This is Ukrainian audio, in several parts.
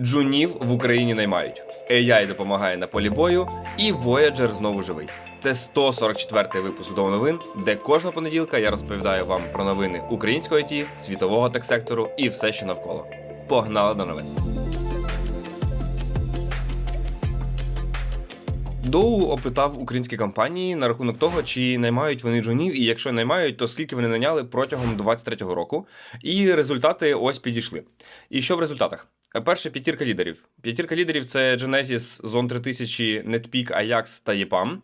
Джунів в Україні наймають. AI допомагає на полі бою, і Voyager знову живий. Це 144-й випуск до новин, де кожного понеділка я розповідаю вам про новини українського ІТ, світового тек-сектору і все, що навколо. Погнали до новин. Доу опитав українські компанії на рахунок того, чи наймають вони джунів, і якщо наймають, то скільки вони наняли протягом 23-го року. І результати ось підійшли. І що в результатах? Перше п'ятірка лідерів. П'ятірка лідерів це Genesis, Zone 3000, NetPeak, Ajax та EPAM.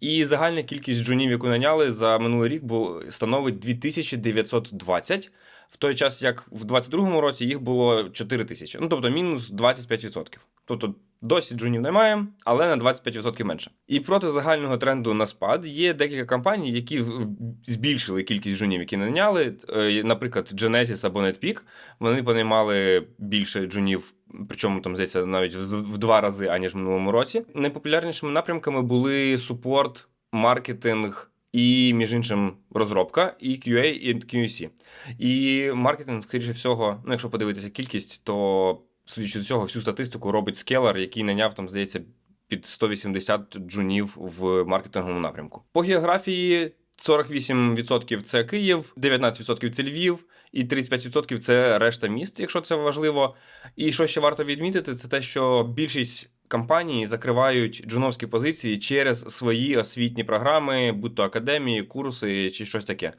І загальна кількість джунів, яку наняли за минулий рік, становить 2920, в той час як в 22-му році їх було 4000. Ну тобто мінус 25%. Тобто досі джунів немає, але на 25% менше. І проти загального тренду на спад є декілька компаній, які збільшили кількість джунів, які наняли. Е, Наприклад, Genesis або NetPeak, вони понаймали більше джунів. Причому там здається навіть в, в два рази аніж в минулому році. Найпопулярнішими напрямками були супорт, маркетинг і, між іншим, розробка, і QA, і QC. І маркетинг, скоріше всього, ну якщо подивитися кількість, то судячи з цього, всю статистику робить Scalar, який наняв там, здається, під 180 джунів в маркетинговому напрямку. По географії 48% це Київ, 19% це Львів, і 35% це решта міст, якщо це важливо. І що ще варто відмітити, це те, що більшість. Компанії закривають джуновські позиції через свої освітні програми, будь то академії, курси чи щось таке.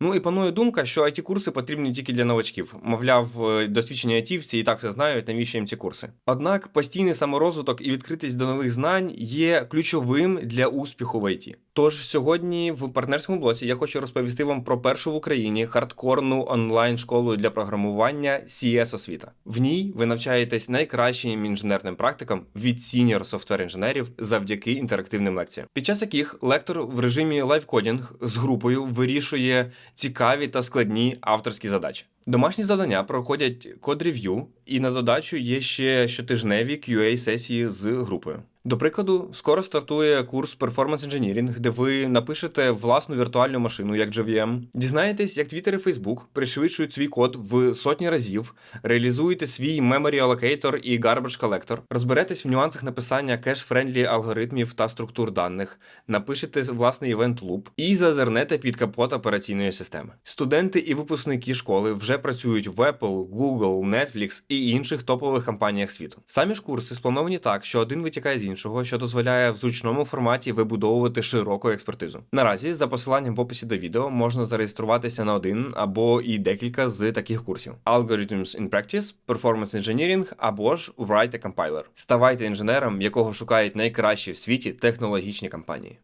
Ну і панує думка, що it курси потрібні тільки для новачків. Мовляв, е, досвідчені айтівці і так все знають, навіщо їм ці курси. Однак постійний саморозвиток і відкритість до нових знань є ключовим для успіху в IT. Тож сьогодні в партнерському блоці я хочу розповісти вам про першу в Україні хардкорну онлайн-школу для програмування CS освіта. В ній ви навчаєтесь найкращим інженерним практикам від сіньор софтвер інженерів завдяки інтерактивним лекціям, під час яких лектор в режимі лайвкодінг з групою вирішує цікаві та складні авторські задачі. Домашні завдання проходять код-рев'ю, і на додачу є ще щотижневі QA-сесії з групою. До прикладу, скоро стартує курс Performance Engineering, де ви напишете власну віртуальну машину, як JVM, дізнаєтесь, як Twitter і Facebook пришвидшують свій код в сотні разів, реалізуєте свій Memory Allocator і Garbage Collector, розберетесь в нюансах написання кеш-френдлі алгоритмів та структур даних, напишете власний івент луп і зазирнете під капот операційної системи. Студенти і випускники школи вже працюють в Apple, Google, Netflix і інших топових компаніях світу. Самі ж курси сплановані так, що один витікає з іншого, що дозволяє в зручному форматі вибудовувати широку експертизу. Наразі за посиланням в описі до відео можна зареєструватися на один або і декілька з таких курсів: Algorithms in Practice, Performance Engineering або ж Write a Compiler. Ставайте інженером, якого шукають найкращі в світі технологічні компанії.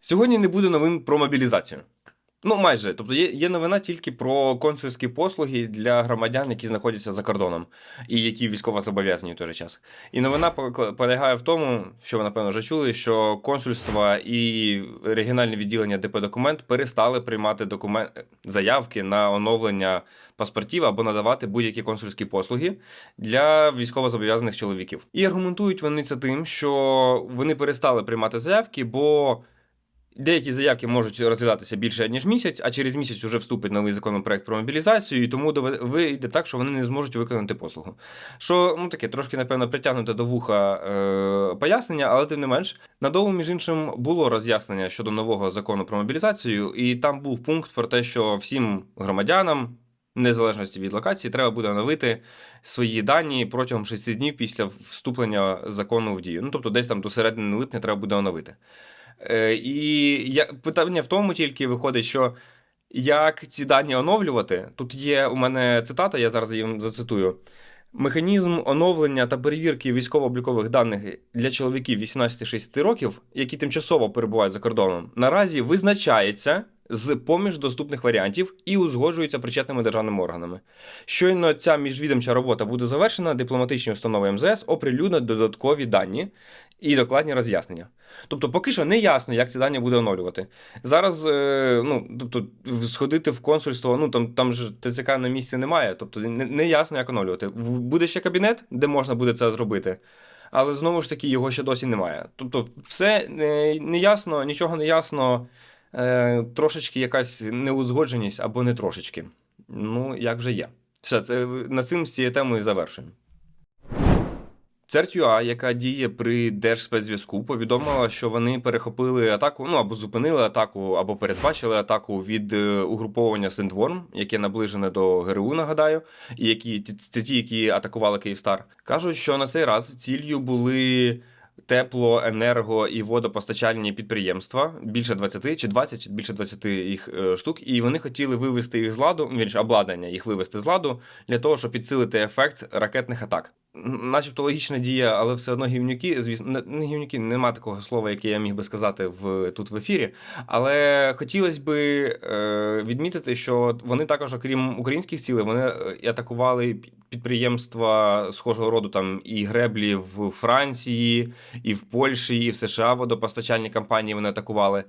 Сьогодні не буде новин про мобілізацію. Ну, майже. Тобто є, є новина тільки про консульські послуги для громадян, які знаходяться за кордоном, і які військово зобов'язані в той же час. І новина полягає в тому, що ви напевно вже чули, що консульства і регіональні відділення ДП документ перестали приймати документ заявки на оновлення паспортів або надавати будь-які консульські послуги для військовозобов'язаних чоловіків. І аргументують вони це тим, що вони перестали приймати заявки, бо. Деякі заявки можуть розглядатися більше ніж місяць, а через місяць вже вступить новий законопроект про мобілізацію, і тому вийде так, що вони не зможуть виконати послугу. Що ну таке трошки, напевно, притягнуте до вуха е, пояснення, але тим не менш, надовго, між іншим, було роз'яснення щодо нового закону про мобілізацію, і там був пункт про те, що всім громадянам. Незалежності від локації, треба буде оновити свої дані протягом 6 днів після вступлення закону в дію. Ну тобто, десь там до середини липня треба буде оновити. Е, і я, питання в тому тільки виходить, що як ці дані оновлювати, тут є у мене цитата, я зараз її зацитую. Механізм оновлення та перевірки військово-облікових даних для чоловіків 18-60 років, які тимчасово перебувають за кордоном, наразі визначається з поміж доступних варіантів і узгоджується причетними державними органами. Щойно ця міжвідомча робота буде завершена, дипломатичні установи МЗС оприлюднять додаткові дані і докладні роз'яснення. Тобто, поки що не ясно, як ці дані буде оновлювати. Зараз, е, ну, тобто, сходити в консульство, ну там, там ж ТЦК на місці немає, тобто не, не ясно, як оновлювати. Буде ще кабінет, де можна буде це зробити. Але знову ж таки його ще досі немає. Тобто, все не, не нічого не ясно, е, трошечки якась неузгодженість або не трошечки. Ну, як вже є. Все, це на цим з цією темою завершуємо. CERT.ua, яка діє при Держспецзв'язку, повідомила, що вони перехопили атаку, ну або зупинили атаку, або передбачили атаку від е, угруповання Синдворм, яке наближене до ГРУ, нагадаю, і які це ті, які атакували Київстар. Кажуть, що на цей раз ціллю були тепло, енерго і водопостачальні підприємства, більше 20 чи 20, чи більше 20 їх е, штук, і вони хотіли вивести їх з ладу, ну, вірніше, обладнання їх вивести з ладу для того, щоб підсилити ефект ракетних атак. Начебто логічна дія, але все одно гівнюки, звісно, не, гівнюки, нема такого слова, яке я міг би сказати в тут в ефірі. Але хотілося би е, відмітити, що вони також, окрім українських цілей, вони е, атакували підприємства схожого роду там і греблі в Франції, і в Польщі, і в США водопостачальні компанії вони атакували.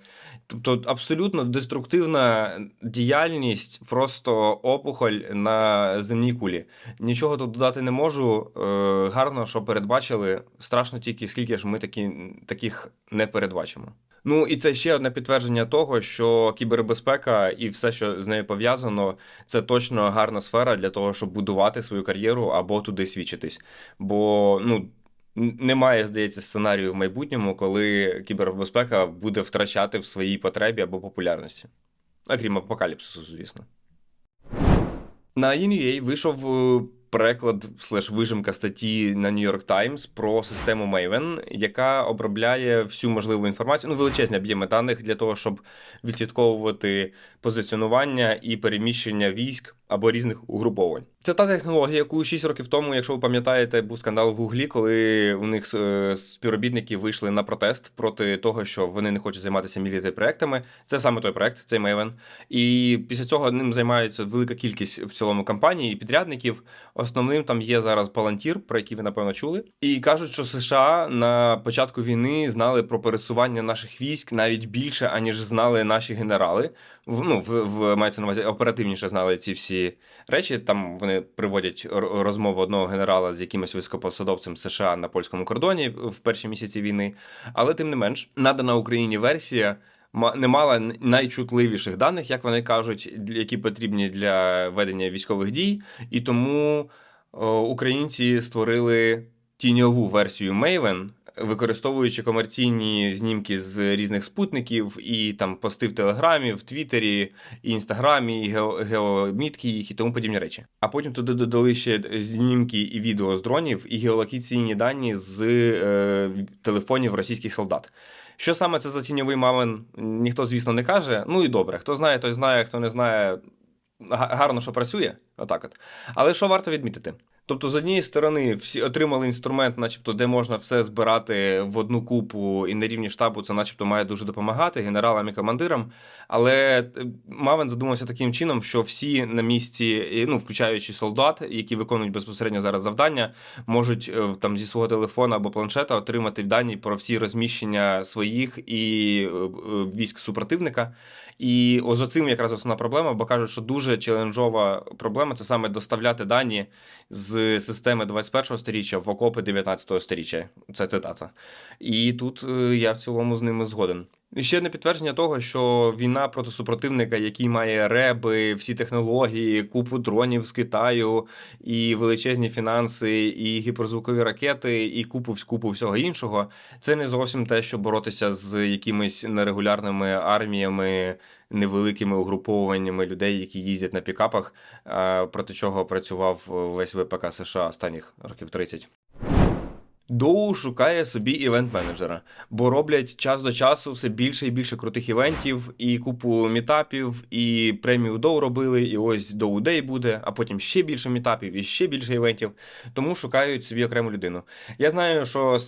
Тобто абсолютно деструктивна діяльність, просто опухоль на земній кулі. Нічого тут додати не можу. Е, гарно, що передбачили. Страшно тільки скільки ж ми такі, таких не передбачимо. Ну і це ще одне підтвердження того, що кібербезпека і все, що з нею пов'язано, це точно гарна сфера для того, щоб будувати свою кар'єру або туди свідчитись. Бо ну. Немає, здається, сценарію в майбутньому, коли кібербезпека буде втрачати в своїй потребі або популярності. Окрім апокаліпсису, звісно. На INUA вийшов е, переклад слеш вижимка статті на New York Times про систему Maven, яка обробляє всю можливу інформацію, ну величезні об'єми даних для того, щоб відслідковувати позиціонування і переміщення військ або різних угруповань. Це та технологія, яку 6 років тому, якщо ви пам'ятаєте, був скандал в Гуглі, коли у них е, співробітники вийшли на протест проти того, що вони не хочуть займатися мілітарі проектами. Це саме той проект, цей Maven. І після цього ним займається велика кількість в цілому компаній і підрядників. Основним там є зараз Palantir, про який ви напевно чули. І кажуть, що США на початку війни знали про пересування наших військ навіть більше, аніж знали наші генерали. Ну, в, в мається на увазі оперативніше знали ці всі речі. Там вони приводять розмову одного генерала з якимось високопосадовцем США на польському кордоні в перші місяці війни. Але тим не менш, надана Україні версія не мала найчутливіших даних, як вони кажуть, які потрібні для ведення військових дій, і тому українці створили тіньову версію Maven, використовуючи комерційні знімки з різних спутників і там пости в Телеграмі, в Твіттері, і Інстаграмі, і гео- геомітки їх і тому подібні речі. А потім туди додали ще знімки і відео з дронів, і геолокаційні дані з е, телефонів російських солдат. Що саме це за тіньовий мамин, ніхто, звісно, не каже. Ну і добре, хто знає, той знає, хто не знає, гарно, що працює. Отак от. Але що варто відмітити? Тобто, з однієї сторони, всі отримали інструмент, начебто, де можна все збирати в одну купу, і на рівні штабу це, начебто, має дуже допомагати генералам і командирам. Але е, Мавен задумався таким чином, що всі на місці, ну, включаючи солдат, які виконують безпосередньо зараз завдання, можуть е, там зі свого телефона або планшета отримати дані про всі розміщення своїх і е, військ супротивника. І ось оцим цим якраз основна проблема, бо кажуть, що дуже челенджова проблема це саме доставляти дані з системи 21-го сторіччя в окопи 19-го сторіччя. Це цитата. І тут е, я в цілому з ними згоден. Ще одне підтвердження того, що війна проти супротивника, який має реби, всі технології, купу дронів з Китаю, і величезні фінанси, і гіперзвукові ракети, і купу купу всього іншого, це не зовсім те, що боротися з якимись нерегулярними арміями, невеликими угруповуваннями людей, які їздять на пікапах, е, проти чого працював весь ВПК США останніх років 30. Доу шукає собі івент-менеджера, бо роблять час до часу все більше і більше крутих івентів, і купу мітапів, і премію Доу робили, і ось Доу Дей буде, а потім ще більше мітапів і ще більше івентів. Тому шукають собі окрему людину. Я знаю, що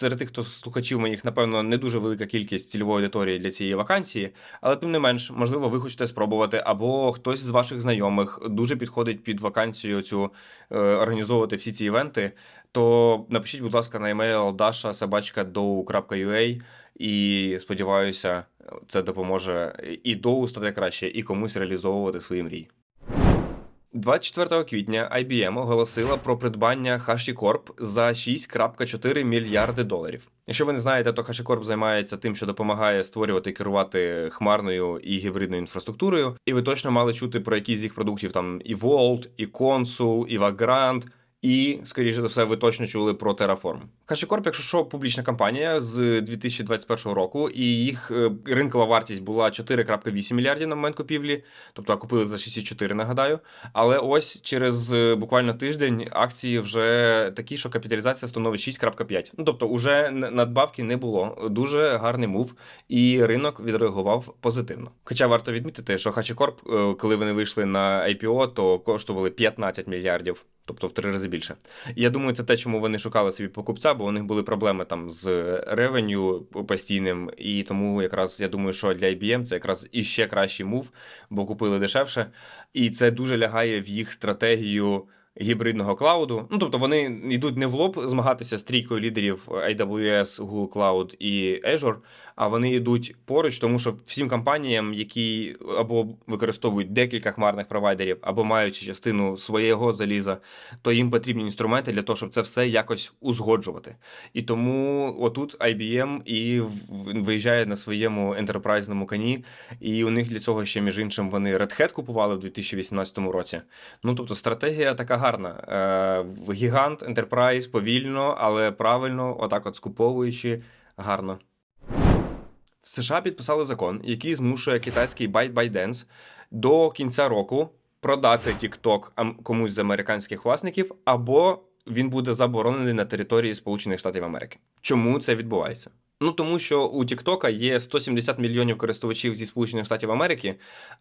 серед тих, хто слухачів моїх, напевно, не дуже велика кількість цільової аудиторії для цієї вакансії, але тим не менш, можливо, ви хочете спробувати, або хтось з ваших знайомих дуже підходить під вакансію цю е, організовувати всі ці івенти то напишіть, будь ласка, на емейл dasha.sobachka.do.ua і сподіваюся, це допоможе і доу стати краще, і комусь реалізовувати свої мрії. 24 квітня IBM оголосила про придбання HashiCorp за 6,4 мільярди доларів. Якщо ви не знаєте, то HashiCorp займається тим, що допомагає створювати і керувати хмарною і гібридною інфраструктурою. І ви точно мали чути про якісь з їх продуктів там і Vault, і Consul, і Vagrant, і, скоріше за все, ви точно чули про Terraform. HashiCorp, якщо що, публічна компанія з 2021 року, і їх е, ринкова вартість була 4,8 мільярдів на момент купівлі, тобто купили за 6,4, нагадаю. Але ось через е, буквально тиждень акції вже такі, що капіталізація становить 6,5. Ну тобто, уже надбавки не було. Дуже гарний мув, і ринок відреагував позитивно. Хоча варто відмітити, що HashiCorp, е, коли вони вийшли на IPO, то коштували 15 мільярдів. Тобто в три рази більше. Я думаю, це те, чому вони шукали собі покупця, бо у них були проблеми там з ревеню постійним, і тому якраз я думаю, що для IBM це якраз іще кращий мув, бо купили дешевше, і це дуже лягає в їх стратегію. Гібридного клауду, ну тобто вони йдуть не в лоб змагатися з трійкою лідерів AWS, Google Cloud і Azure, а вони йдуть поруч, тому що всім компаніям, які або використовують декілька хмарних провайдерів, або мають частину свого заліза, то їм потрібні інструменти для того, щоб це все якось узгоджувати. І тому отут IBM і виїжджає на своєму ентерпрайзному коні, і у них для цього ще, між іншим, вони Red Hat купували в 2018 році. Ну тобто стратегія така гарна. Е, гігант, ентерпрайз, повільно, але правильно, отак от скуповуючи, гарно. США підписали закон, який змушує китайський ByteDance до кінця року продати TikTok комусь з американських власників, або він буде заборонений на території Сполучених Штатів Америки. Чому це відбувається? Ну тому що у TikTok є 170 мільйонів користувачів зі Сполучених Штатів Америки,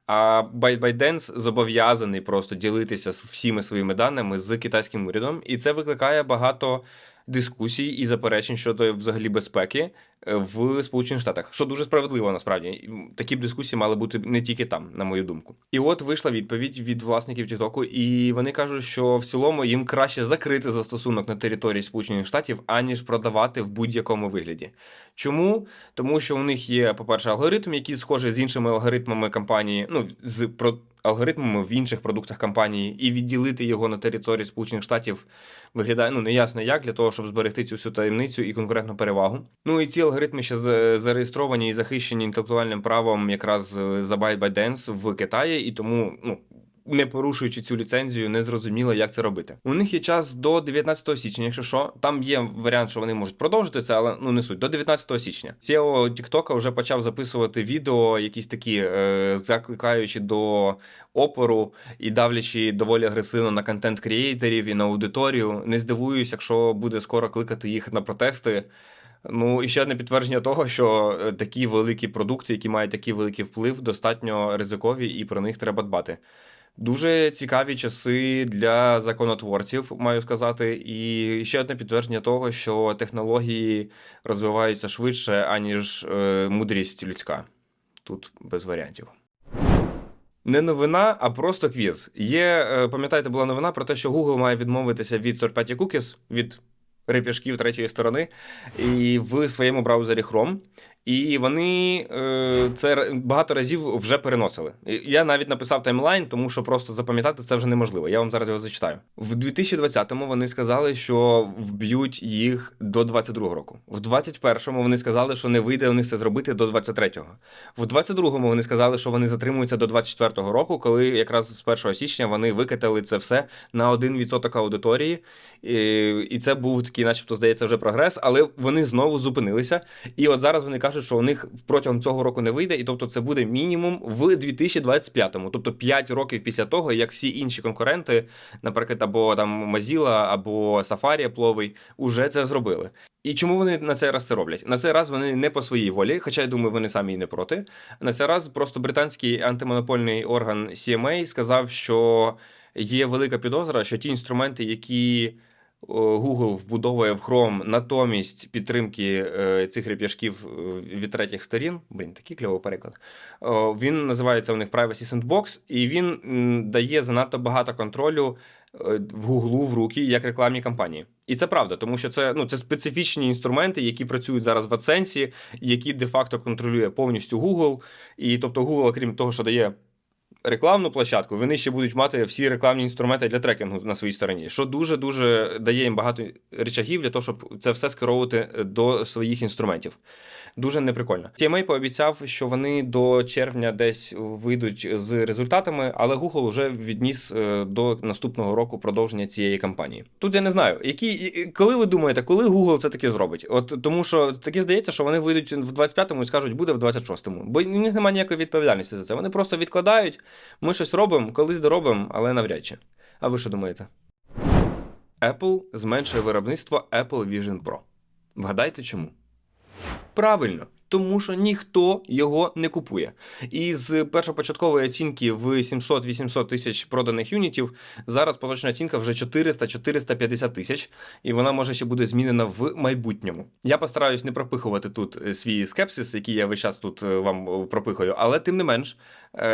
а ByteDance зобов'язаний просто ділитися всіми своїми даними з китайським урядом, і це викликає багато дискусій і заперечень щодо взагалі безпеки е, в Сполучених Штатах, що дуже справедливо насправді. Такі б дискусії мали бути не тільки там, на мою думку. І от вийшла відповідь від власників TikTok, і вони кажуть, що в цілому їм краще закрити застосунок на території Сполучених Штатів, аніж продавати в будь-якому вигляді. Чому? Тому що у них є, по-перше, алгоритм, який схожий з іншими алгоритмами компанії, ну з про алгоритмами в інших продуктах компанії, і відділити його на території Сполучених Штатів виглядає ну неясно як для того, щоб зберегти цю всю таємницю і конкурентну перевагу. Ну і ці алгоритми ще зареєстровані і захищені інтелектуальним правом якраз е, за ByteDance в Китаї, і тому ну. Не порушуючи цю ліцензію, не зрозуміло, як це робити. У них є час до 19 січня, якщо що. Там є варіант, що вони можуть продовжити це, але ну не суть. До 19 січня. CEO TikTok вже почав записувати відео, якісь такі, е, закликаючи до опору і давлячи доволі агресивно на контент креаторів і на аудиторію. Не здивуюсь, якщо буде скоро кликати їх на протести. Ну і ще одне підтвердження того, що е, такі великі продукти, які мають такий великий вплив, достатньо ризикові, і про них треба дбати. Дуже цікаві часи для законотворців, маю сказати, і ще одне підтвердження того, що технології розвиваються швидше, аніж е, мудрість людська. Тут без варіантів. Не новина, а просто квіз. Є, е, пам'ятаєте, була новина про те, що Google має відмовитися від third-party cookies, від реп'яшків третьої сторони, і в своєму браузері Chrome. І вони е, це багато разів вже переносили. Я навіть написав таймлайн, тому що просто запам'ятати це вже неможливо. Я вам зараз його зачитаю. В 2020-му вони сказали, що вб'ють їх до 22-го року. В 21-му вони сказали, що не вийде у них це зробити до 23-го. В 22-му вони сказали, що вони затримуються до 24-го року, коли якраз з 1 січня вони викатали це все на 1% аудиторії. І, і це був такий, начебто, здається, вже прогрес, але вони знову зупинилися. І от зараз вони кажуть, що у них протягом цього року не вийде, і тобто це буде мінімум в 2025-му, тобто 5 років після того, як всі інші конкуренти, наприклад, або там Mozilla, або Safari Apple'овий, уже це зробили. І чому вони на цей раз це роблять? На цей раз вони не по своїй волі, хоча я думаю, вони самі і не проти. На цей раз просто британський антимонопольний орган CMA сказав, що є велика підозра, що ті інструменти, які Google вбудовує в Chrome натомість підтримки е, цих реп'яшків е, від третіх сторін. Блін, такий кльовий переклад. Він називається у них Privacy Sandbox, і він дає занадто багато контролю е, в Google в руки як рекламні кампанії. І це правда, тому що це, ну, це специфічні інструменти, які працюють зараз в AdSense, які де-факто контролює повністю Google. І тобто Google, крім того, що дає рекламну площадку, вони ще будуть мати всі рекламні інструменти для трекінгу на своїй стороні, що дуже дуже дає їм багато речагів для того, щоб це все скеровувати до своїх інструментів. Дуже неприкольно. TMA пообіцяв, що вони до червня десь вийдуть з результатами, але Google вже відніс е, до наступного року продовження цієї кампанії. Тут я не знаю, які коли ви думаєте, коли Google це таке зробить? От тому, що таке здається, що вони вийдуть в 25-му і скажуть, буде в 26-му. Бо в них немає ніякої відповідальності за це. Вони просто відкладають. Ми щось робимо, колись доробимо, але навряд чи. А ви що думаєте? Apple зменшує виробництво Apple Vision Pro. Вгадайте чому? Правильно, тому що ніхто його не купує. І з першопочаткової оцінки в 700-800 тисяч проданих юнітів зараз поточна оцінка вже 400-450 тисяч, і вона може ще буде змінена в майбутньому. Я постараюсь не пропихувати тут е, свій скепсис, який я весь час тут е, вам е, пропихую, але тим не менш,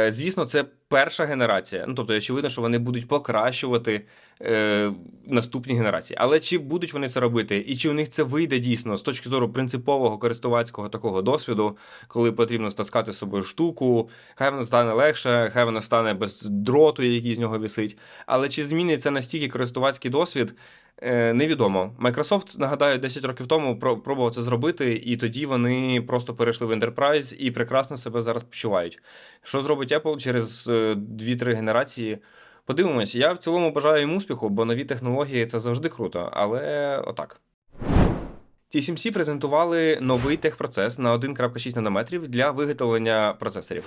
звісно, це перша генерація. Ну тобто, очевидно, що вони будуть покращувати е, наступні генерації. Але чи будуть вони це робити, і чи у них це вийде дійсно з точки зору принципового користувацького такого досвіду, коли потрібно стаскати з собою штуку, хай вона стане легше, хай вона стане без дроту, який з нього висить. Але чи зміниться настільки користувацький досвід? Е, Невідомо. Microsoft, нагадаю, 10 років тому про- пробував це зробити, і тоді вони просто перейшли в Enterprise і прекрасно себе зараз почувають. Що зробить Apple через е, 2-3 генерації? Подивимось, я в цілому бажаю їм успіху, бо нові технології це завжди круто, але отак. TSMC презентували новий техпроцес на 1.6 нанометрів для виготовлення процесорів.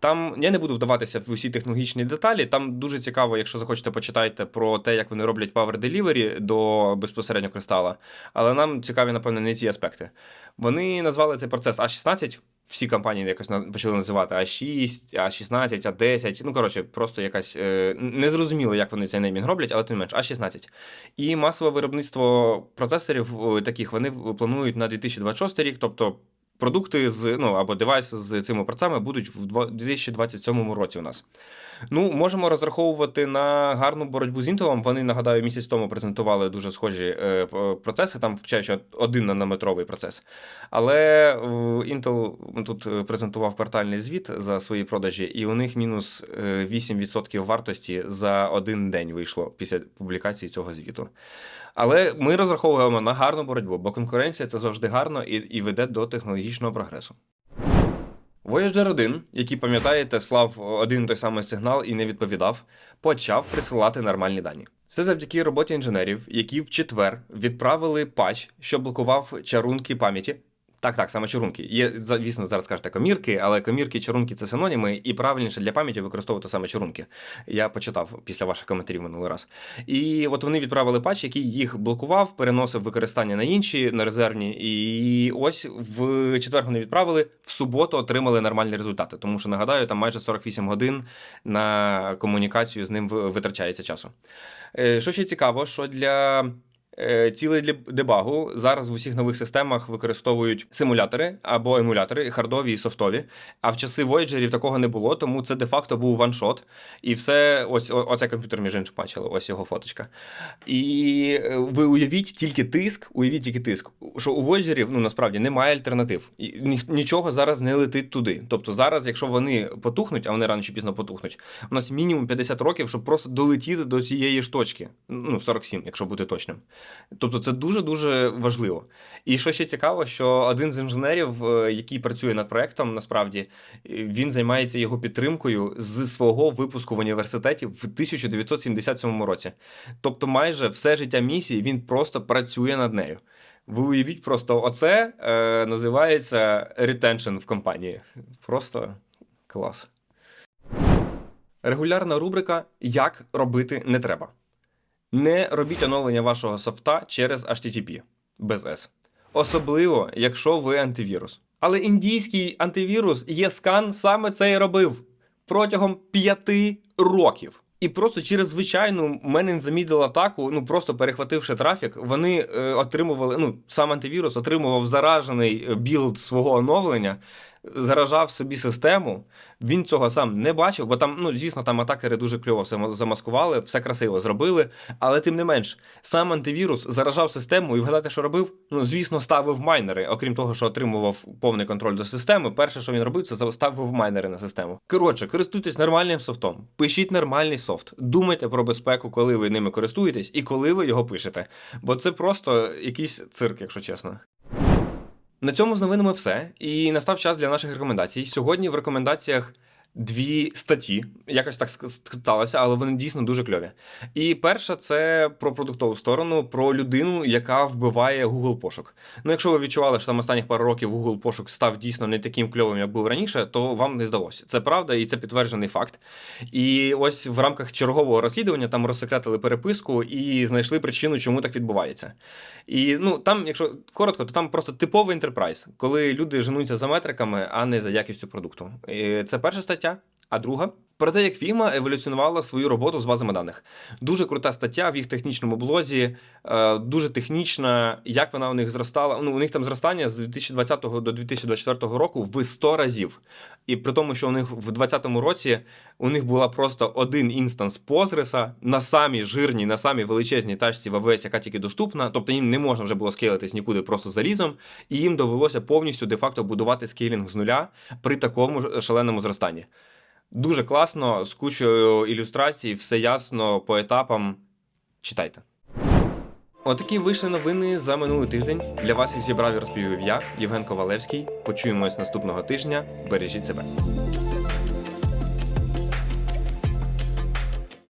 Там я не буду вдаватися в усі технологічні деталі. Там дуже цікаво, якщо захочете, почитайте про те, як вони роблять Power Delivery до безпосередньо кристала. Але нам цікаві, напевно, не ці аспекти. Вони назвали цей процес А16. Всі компанії якось почали називати А6, А16, А10. Ну, коротше, просто якась е, незрозуміло, як вони цей неймінг роблять, але тим не менш, А16. І масове виробництво процесорів е, таких вони планують на 2026 рік, тобто. Продукти з ну або девайси з цими працями будуть в два- 2027 році у нас. Ну, можемо розраховувати на гарну боротьбу з Intel. Вони, нагадаю, місяць тому презентували дуже схожі е, процеси, там включаючи один нанометровий процес. Але е, Intel тут е, презентував квартальний звіт за свої продажі, і у них мінус е, 8% вартості за один день вийшло після публікації цього звіту. Але ми розраховуємо на гарну боротьбу, бо конкуренція це завжди гарно і, і веде до технологічного прогресу. Voyager 1, який пам'ятаєте, слав один той самий сигнал і не відповідав, почав присилати нормальні дані. Це завдяки роботі інженерів, які в четвер відправили патч, що блокував чарунки пам'яті. Так, так, саме чарунки. Є, звісно, зараз кажете комірки, але комірки і чарунки це синоніми, і правильніше для пам'яті використовувати саме чарунки. Я почитав після ваших коментарів минулий раз. І от вони відправили патч, який їх блокував, переносив використання на інші, на резервні. І ось в четвер вони відправили, в суботу отримали нормальні результати. Тому що нагадаю, там майже 48 годин на комунікацію з ним витрачається часу. Е, Що ще цікаво, що для е, цілей для дебагу зараз в усіх нових системах використовують симулятори або емулятори, хардові і софтові. А в часи Voyager такого не було, тому це де-факто був ваншот. І все, ось оцей комп'ютер, між іншим, бачили, ось його фоточка. І е, ви уявіть тільки тиск, уявіть тільки тиск, що у Voyager, ну насправді немає альтернатив. Нічого зараз не летить туди. Тобто зараз, якщо вони потухнуть, а вони рано чи пізно потухнуть, у нас мінімум 50 років, щоб просто долетіти до цієї ж точки. Ну, 47, якщо бути точним. Тобто це дуже-дуже важливо. І що ще цікаво, що один з інженерів, е, який працює над проектом, насправді е, він займається його підтримкою з свого випуску в університеті в 1977 році. Тобто, майже все життя місії він просто працює над нею. Ви уявіть просто, оце е, називається retention в компанії. Просто клас. Регулярна рубрика Як робити не треба. Не робіть оновлення вашого софта через HTTP без S. Особливо, якщо ви антивірус. Але індійський антивірус ЄСКАН саме це і робив протягом п'яти років. І просто через звичайну man in атаку, ну просто перехвативши трафік, вони е, отримували, ну сам антивірус отримував заражений е, білд свого оновлення заражав собі систему. Він цього сам не бачив, бо там, ну звісно, там атакери дуже кльово все замаскували, все красиво зробили. Але тим не менш, сам антивірус заражав систему і вгадати, що робив? Ну, звісно, ставив майнери. Окрім того, що отримував повний контроль до системи. Перше, що він робив, це ставив майнери на систему. Коротше, користуйтесь нормальним софтом, пишіть нормальний софт, думайте про безпеку, коли ви ними користуєтесь і коли ви його пишете. Бо це просто якийсь цирк, якщо чесно. На цьому з новинами все. І настав час для наших рекомендацій. Сьогодні в рекомендаціях дві статті. Якось так сталося, але вони дійсно дуже кльові. І перша це про продуктову сторону, про людину, яка вбиває Google пошук. Ну, якщо ви відчували, що там останніх пару років Google пошук став дійсно не таким кльовим, як був раніше, то вам не здалося. Це правда, і це підтверджений факт. І ось в рамках чергового розслідування там розсекретили переписку і знайшли причину, чому так відбувається. І ну там, якщо коротко, то там просто типовий ентерпрайз, коли люди женуться за метриками, а не за якістю продукту. І це перша стаття. tchau. А друга про те, як Figma еволюціонувала свою роботу з базами даних. Дуже крута стаття в їх технічному блозі, е, дуже технічна, як вона у них зростала. Ну, у них там зростання з 2020 до 2024 року в 100 разів. І при тому, що у них в 2020 році у них була просто один інстанс Postgres на самій жирній, на самій величезній тачці в AWS, яка тільки доступна. Тобто їм не можна вже було скейлитись нікуди просто залізом, і їм довелося повністю де-факто будувати скейлінг з нуля при такому шаленому зростанні. Дуже класно, з кучою ілюстрацій, все ясно по етапам. Читайте. Отакі вийшли новини за минулий тиждень. Для вас їх зібрав і розповів я, Євген Ковалевський. Почуємось наступного тижня. Бережіть себе.